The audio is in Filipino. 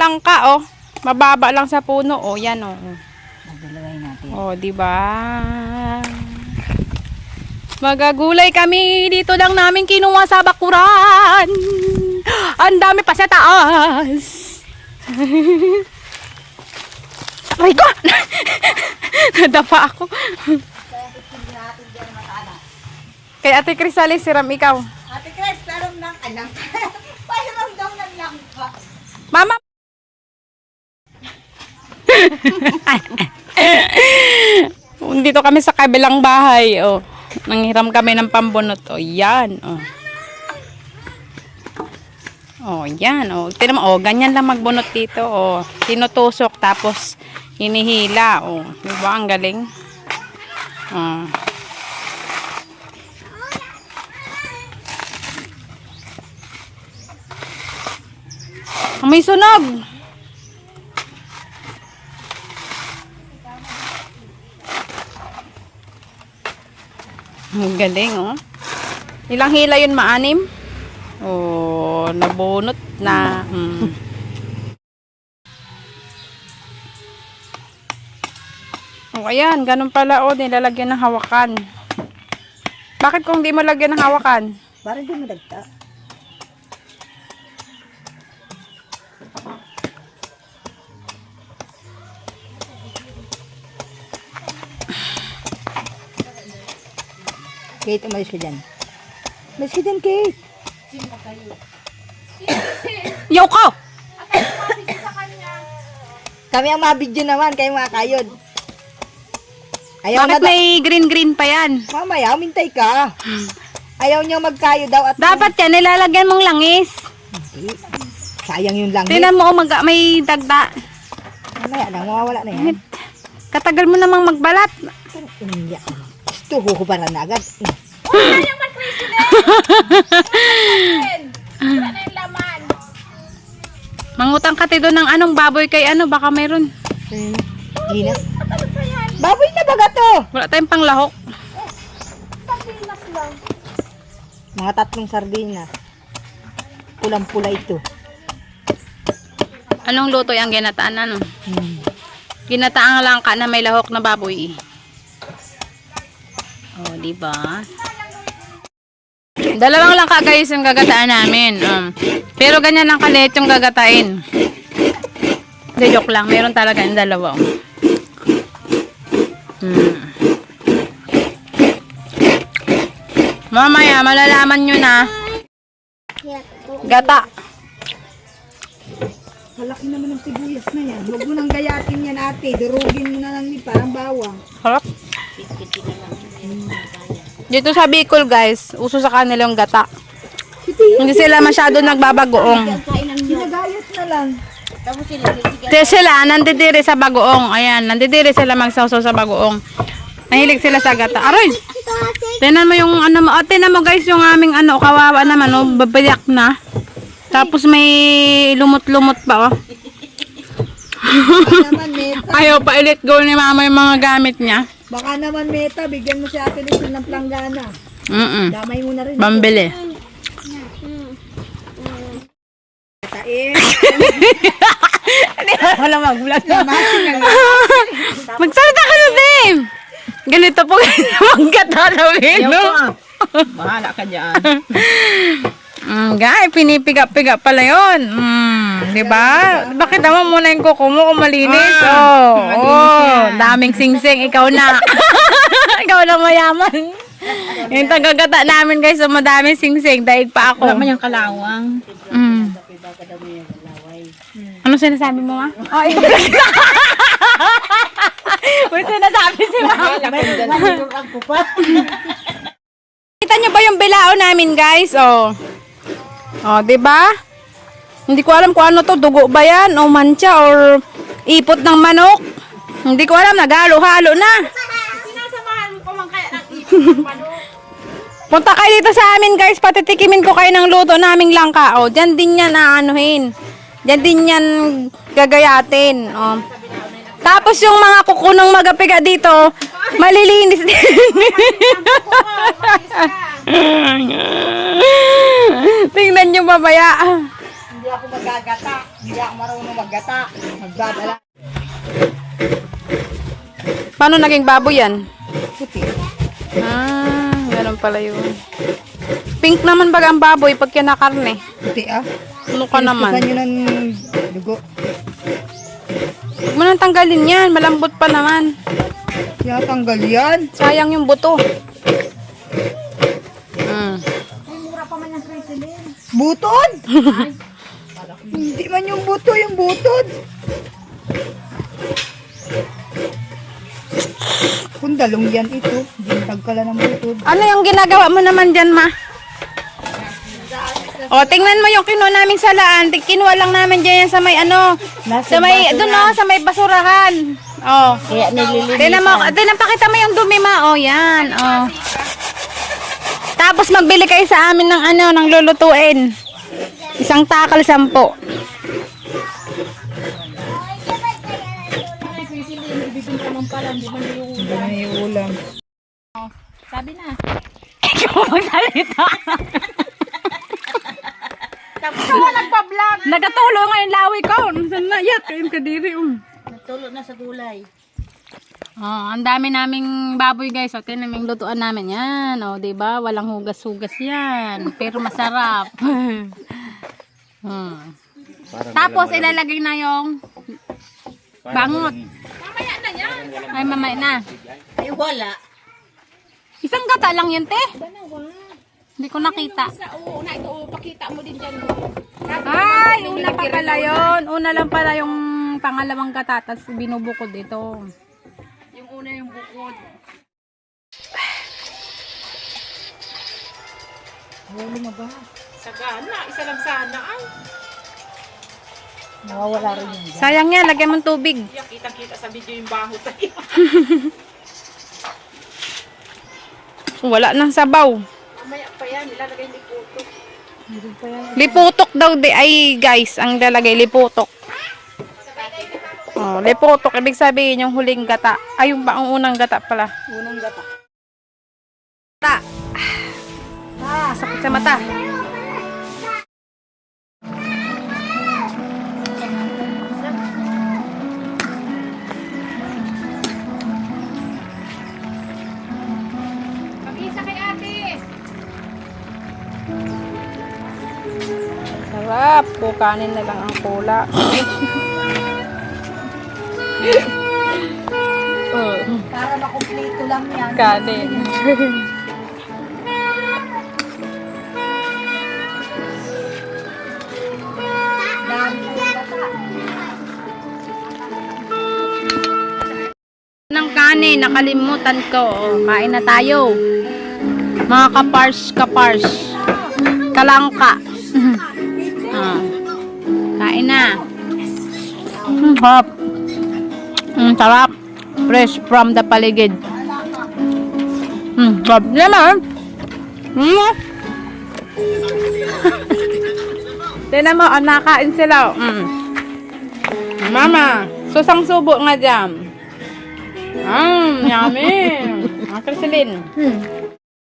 Langka, oh. Mababa lang sa puno, oh. Yan, oh. Magdalaway natin. Oh, di ba? Magagulay kami dito lang namin kinuha sa bakuran. Ang dami pa sa taas. Aray ko! Nadapa ako. Kay Ate Crisalis, siram ikaw. Ate Chris, pero nang alam. Pahiram daw ng langka. Mama! Dito kami sa kabilang bahay, oh. Nanghiram kami ng pambunot, oh. Yan, oh. Oh, yan, oh. Tignan mo, oh, ganyan lang magbunot dito, oh. Tinutusok, tapos hinihila, oh. Di ba? Ang galing. Oh. May sunog! Ang galing, oh. Ilang hila yun, maanim? Oh, nabunot na. Mm. Oh, ayan, ganun pala, oh, nilalagyan ng hawakan. Bakit kung di mo lagyan ng hawakan? Parang di madagta. Kate, umalis ka dyan. Umalis ka dyan, Kate. Yoko! Kami ang mabidyo naman, kayo mga kayod. Ayaw Bakit na may green-green pa yan? Mamaya, umintay ka. Ayaw niyo magkayo daw at Dapat yan, nilalagyan mong langis. Hindi. Sayang yung lang. Tingnan mo, mag may dagda. Mamaya na, mawawala na yan. Katagal mo namang magbalat. Inya. Gusto, huhubaran na agad. Mangutang ka tayo ng anong baboy kay ano, baka mayroon. Hmm. Hindi na. Baboy na baga to? Wala tayong panglahok. Mga tatlong sardinas. Pulang-pula ito. Anong luto yung ginataan ano? Hmm. Ginataang langka na may lahok na baboy. Oh, di ba? Dalawang langka guys yung gagataan namin. Um, pero ganyan lang kalit yung gagatain. Hindi, joke lang. Meron talaga yung dalawa. Hmm. Mamaya, malalaman nyo na. Gata. Malaki naman ng sibuyas na yan. Huwag mo nang gayatin yan ate. Durugin mo na lang ni parang bawang. Harap. Dito sa Bicol guys, uso sa kanila yung gata. Hindi sila masyado nagbabagoong. Ginagayat na lang. Kasi sila, nandidiri sa bagoong. Ayan, nandidiri sila magsawsaw sa bagoong. Mahilig sila sa gata. Aroy! Tinan mo yung ano mo. Oh, tinan mo guys yung aming ano, kawawa naman. Oh, babayak na. Tapos may lumot-lumot pa oh. Ayaw pa i-let go ni mama yung mga gamit niya. Baka naman meta. Bigyan mo si ate Lisa ng planggana. Mm Damay mo na rin. Bambili. Tain. Wala mag-vlog. Magsalita ka na, Tim! Ganito po kayo magkatatawin, no? Bahala ka dyan. Mm, guy, pinipiga-piga pala yun. Mm, di ba? Bakit naman muna yung kuko mo kung malinis? oh, oh, daming sing-sing. Ikaw na. Ikaw na mayaman. yung tagagata namin guys, so madaming sing-sing. Daig pa ako. Wala yung kalawang. Mm. Ano sinasabi mo, ma? Oh, May sinasabi si mama. Kita nyo ba yung bilao namin, guys? Oh. Oh, 'di ba? Hindi ko alam kung ano to, dugo ba 'yan o mancha or ipot ng manok. Hindi ko alam, nagalo-halo na. Sinasamahan ko man kaya ng ipon manok. Punta kayo dito sa amin, guys. Patitikimin ko kayo ng luto naming langka. O, dyan din yan aanuhin. Dyan din yan gagayatin. O. Tapos yung mga kukunong magapiga dito, malilinis din. Mamaya. Hindi ako magagata. Hindi ako marunong maggata. Magdadala. Paano naging baboy yan? Puti. Ah, ganun pala yun. Pink naman baga ang baboy pag kinakarne. Puti ah. Ano ka naman? Pinustusan nyo ng dugo. Huwag mo nang tanggalin yan. Malambot pa naman. Kaya tanggal yan. Sayang yung buto. Butod! Hindi man yung buto, yung butod. Kundalong yan ito. Bintag ka lang ng butod. Ano yung ginagawa mo naman dyan, ma? O, tingnan mo yung kinuha naming salaan. Ting- Kinuha lang namin dyan yan sa may ano. Nasa Sa may, doon o, sa may basurahan. O. Kaya nililinis. Tingnan mo, tingnan, pakita mo yung dumi, ma. O, yan. O. Tapos magbili kayo sa amin ng ano, ng lulutuin. Isang takal, sampo. Yung ulam. Sabi na. Ikaw magsalita. Tapos ako nagpa-vlog. Nagatulo nga yung lawi ko. Saan na? Yat, kayong kadiri. Um. Natulo na sa gulay. Oh, ang dami naming baboy guys. O, tinan naming lutuan namin yan. O, di ba? Walang hugas-hugas yan. Pero masarap. hmm. Tapos ilalagay na yung bangot. Mamaya na yan. Ay, mamay na. Ay, wala. Isang gata lang yun, te. Hindi ko nakita. Sa una, ito, oh, pakita mo din dyan. Ay, una pa pala yun. Una lang pala yung pangalawang gata. Tapos binubukod ito. Yung una yung bukod. Huli na ba? Sagana, isa lang sana. Ay, Nawawala rin yun. Sayang yan, lagyan mong tubig. Iya, kitang-kita sa video yung baho tayo. Wala nang sabaw. Mamaya pa yan, ilalagay ni Puto. Liputok daw di ay guys, ang lalagay liputok. Oh, liputok ibig sabihin yung huling gata. Ay yung ba ang unang gata pala. Unang gata. Mata. Ah, sakit sa mata. Sarap. Kukanin na lang ang pula. oh, Para makumpleto lang yan. kanin. Ng kanin, nakalimutan ko. Oh, kain na tayo. Mga kapars, kapars. Kalangka. ah. Kain na. Sarap. Mm, sarap. Fresh from the paligid. Mm, sarap. Naman. Mm. Tignan mo, oh, nakain sila. oh. Mm. Mama, susang subo nga dyan. Mmm, yummy. Ang Krisilin. Hmm.